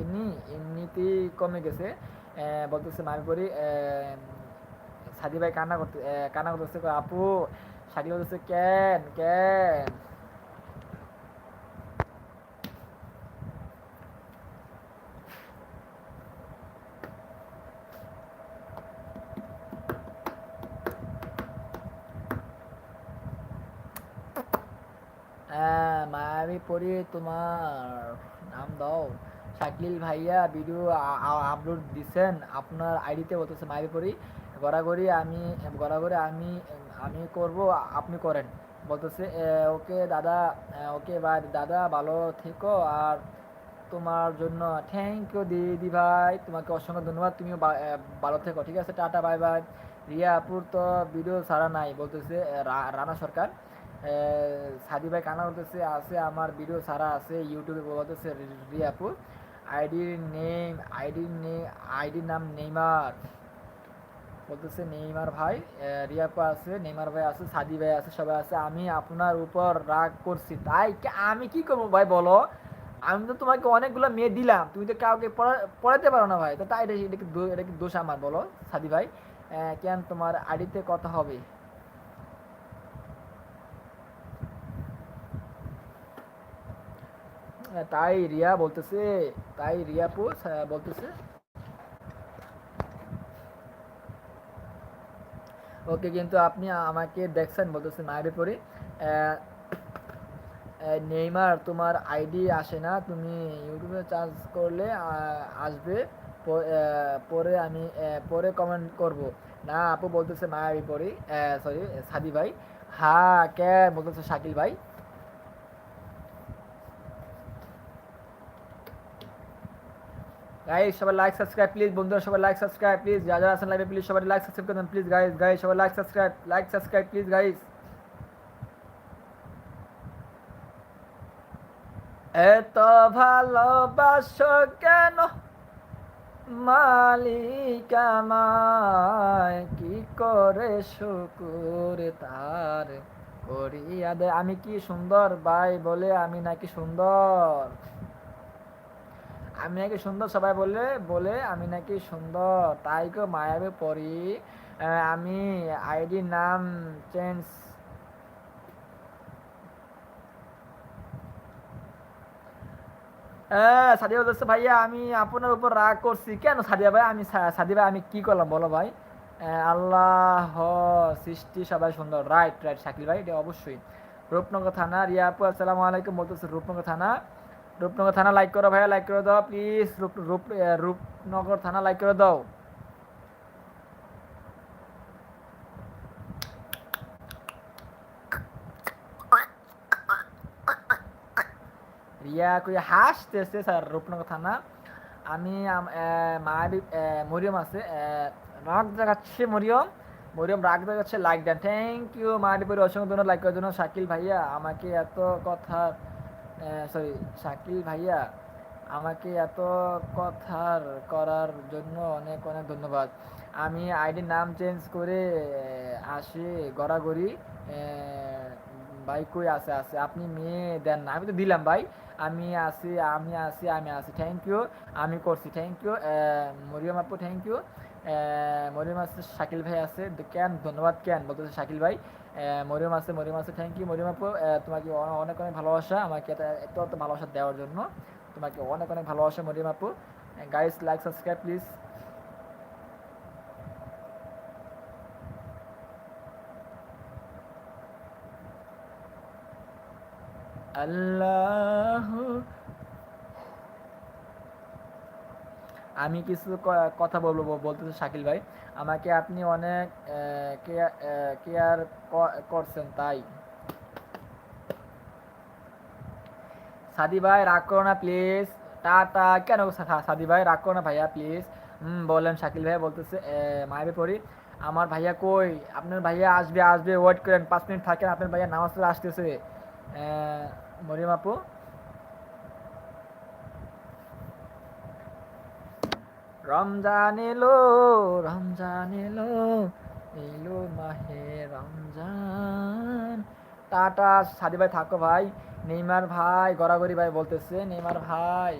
এমনি, এমনিতেই কমে গেছে। বলতেছে মামি পরি সাদি ভাই কান্না করতে কান্না করতেছে আপু সাদি বলতেছে, কেন কেন? মায়াবী পরি তোমার নাম দাও। শাকিল ভাইয়া ভিডিও আপলোড দিছেন। আপনার আইডিতে বলতেছে মায়াবী পরি গড়াগড়ি আমি গড়াগড়ি আমি আমি করব, আপনি করেন। বলতেছে ওকে দাদা ওকে বাই দাদা, ভালো থেকো। আর তোমার জন্য থ্যাংক ইউ দিদি ভাই, তোমাকে অসংখ্য ধন্যবাদ। তুমিও ভালো থেকো, ঠিক আছে? Tata, bye bye. রিয়া আপুর তো ভিডিও ছাড়া নাই, বলতেছে রানা সরকার। সাদি ভাই কানা বলতেছে আছে আমার ভিডিও সারা আছে ইউটিউবে বলতেছে রি- রিয়া আপুর আইডির নেম আইডির নে আইডির নাম নেইমার। বলতেছে নেইমার ভাই রিয়াপু আছে, নেইমার ভাই আছে সাদি ভাই আছে, সবাই আছে। আমি আপনার উপর রাগ করছি। তাই আমি কি করব ভাই বলো? আমি তো তোমাকে অনেকগুলো মেয়ে দিলাম। তুমি তো কাউকে পড়া- পড়াতে পারো না ভাই। তো তাই এটা এটা কি দোষ আমার বলো সাদি ভাই? কেন তোমার আইডিতে কথা হবে? তাই রিয়া বলতেছে তাই রিয়াপু আহ, বলতেছে। ওকে কিন্তু আপনি আমাকে দেখছেন বলতেছে মায়ের পরে নেইমার তোমার আইডি আসে না তুমি ইউটিউবে চার্জ করলে আসবে পরে আমি পরে কমেন্ট করব। না আপু বলতেছে মায়াবি পরে সরি সাদি ভাই। হ্যাঁ কে? বলতেছে শাকিল ভাই। গাইস সবাই লাইক সাবস্ক্রাইব প্লিজ বন্ধুরা, সবাই লাইক সাবস্ক্রাইব প্লিজ যারা যারা আছেন লাইভে প্লিজ সবাই লাইক সাবস্ক্রাইব করবেন প্লিজ গাইস গাইস সবাই like subscribe like subscribe please guys এত ভালোবাসো কেন? মালিক আমায় কি করে শুকুর তার করিয়া দে? আমি কি সুন্দর? ভাই, বলে আমি নাকি সুন্দর? আমি নাকি সুন্দর, সবাই বলে বলে আমি নাকি সুন্দর। তাই কেউ মায়াবে পড়ি আমি আইডি নাম চেঞ্জ। সাদিয়া বলতেছে, ভাইয়া, আমি আপনার উপর রাগ করছি। কেন সাদিয়া ভাই? আমি সাদিয়া ভাই, আমি কি করলাম বলো ভাই? আল্লাহ সৃষ্টি, সবাই সুন্দর। রাইট রাইট শাকিল ভাই, এটা অবশ্যই। রূপনগর থানা রিয়া আপু আসসালামু আলাইকুম বলতেছে, রূপনগর থানা। রূপনগর থানা লাইক করো ভাইয়া লাইক করে দাও প্লিজ রূপ রূপ রূপনগর থানা লাইক করে দাও। রিয়া কই হাসতেছে স্যার রূপনগর থানা। আমি মায়াবী মরিয়ম আছে। রাগ দেখাচ্ছে মরিয়ম। মরিয়ম রাগ দেখাচ্ছে লাইক দেন। থ্যাংক ইউ মায়াবী অসংখ্য ধন্যবাদ লাইক করার জন্য। শাকিল ভাইয়া, আমাকে এত কথা সরি শাকিল ভাইয়া আমাকে এত কথার করার জন্য অনেক অনেক ধন্যবাদ। আমি আইডির নাম চেঞ্জ করে আসি গড়াগড়ি। আহ, ভাই কই আছে আছে। আপনি মেয়ে দেন না। আমি তো দিলাম ভাই। আমি আসি আমি আসি আমি আসি থ্যাংক ইউ আমি করছি। থ্যাংক ইউ মরিয়ম আপু থ্যাংক ইউ মরিয়ম আছে শাকিল ভাই আছে। কেন? ধন্যবাদ কেন? বলতেছে শাকিল ভাই। মরিয়ম আছে মরিয়ম আছে থ্যাংক ইউ মরিয়ম আপু। তোমাকে অনেক অনেক ভালোবাসা, আমাকে এত এত ভালোবাসা দেওয়ার জন্য। তোমাকে অনেক অনেক ভালোবাসা, মরিয়ম আপু। Guys like subscribe please Allah আমি কিছু কথা বলব বলতেছে শাকিল ভাই। আমাকে আপনি অনেক কেয়ার করছেন তাই। সাদি ভাই রাগ করো না প্লিজ টাটা কেন সাদি ভাই রাগ করো না ভাইয়া প্লিজ হুম বলেন শাকিল ভাইয়া বলতেছে মায়ের পড়ি আমার ভাইয়া কই? আপনার ভাইয়া আসবে আসবে ওয়েট করেন পাঁচ মিনিট থাকেন আপনার ভাইয়া নামাজ আসতেছে। আহ, মরিয়ম আপু? রমজান এলো রমজান এলো এলো মাহে রমজান। টাটা সাদি ভাই থাকো ভাই। নেইমার ভাই, গড়াগড়ি ভাই বলতেছে, নেইমার ভাই।